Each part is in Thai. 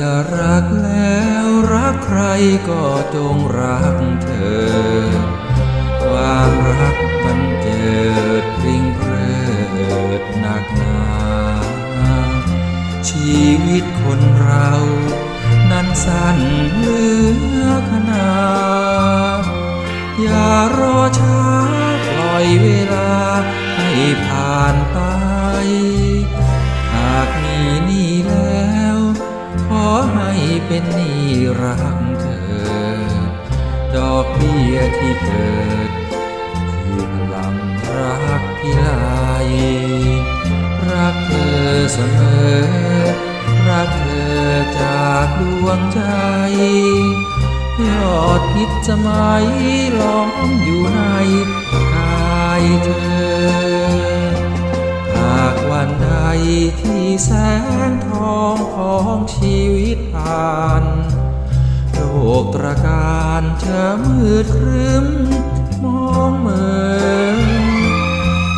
จะรักแล้วรักใครก็จงรักเธอ ความรักมันเจิดพริ้งเพิดหนักหนา ชีวิตคนเรา นั้นสั้นหลือ เป็นหนี่รักเธอ ดอกเบี้ยที่เกิด คือพลังรักที่ไหลรักเธอเสมอ รักเธอจากดวงใจ ยอดพิษสมัยล้อมอยู่ในกายเธอ แสงทองของชีวิตผ่านโลกตระการจะมืดครึ้มมองเหมือน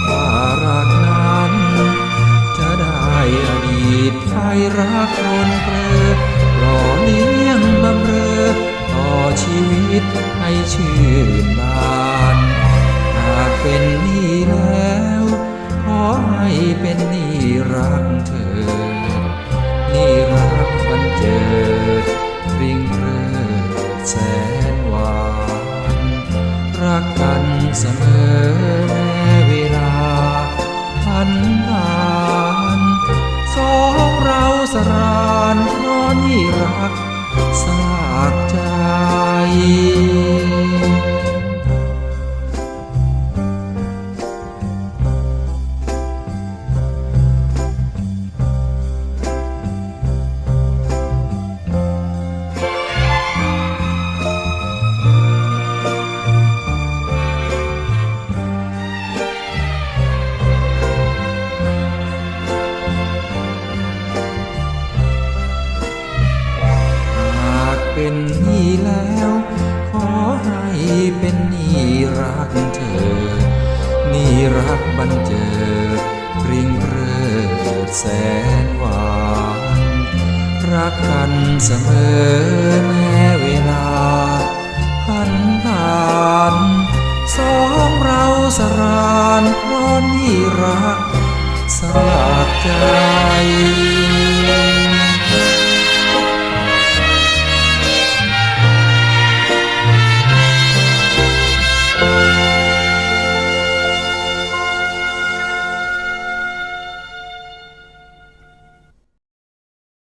ว่ารักนั้น จะได้อดีตใครรักคนเปรอหล่อเลี้ยงบำเรอต่อชีวิตให้ชื่นบาน หากเป็นนี้ เจิดริงเรือแสนหวานรักกันเสมอแม้เวลาพันผ่านสองเราสรานเพราะนี่รักสลากใจ รักเธอ นี้รักบันเจิดริงเริดแสนหวาน รักกันเสมอแม้เวลาพันผ่านสองเราสรานเพราะนี่รักสลากใจ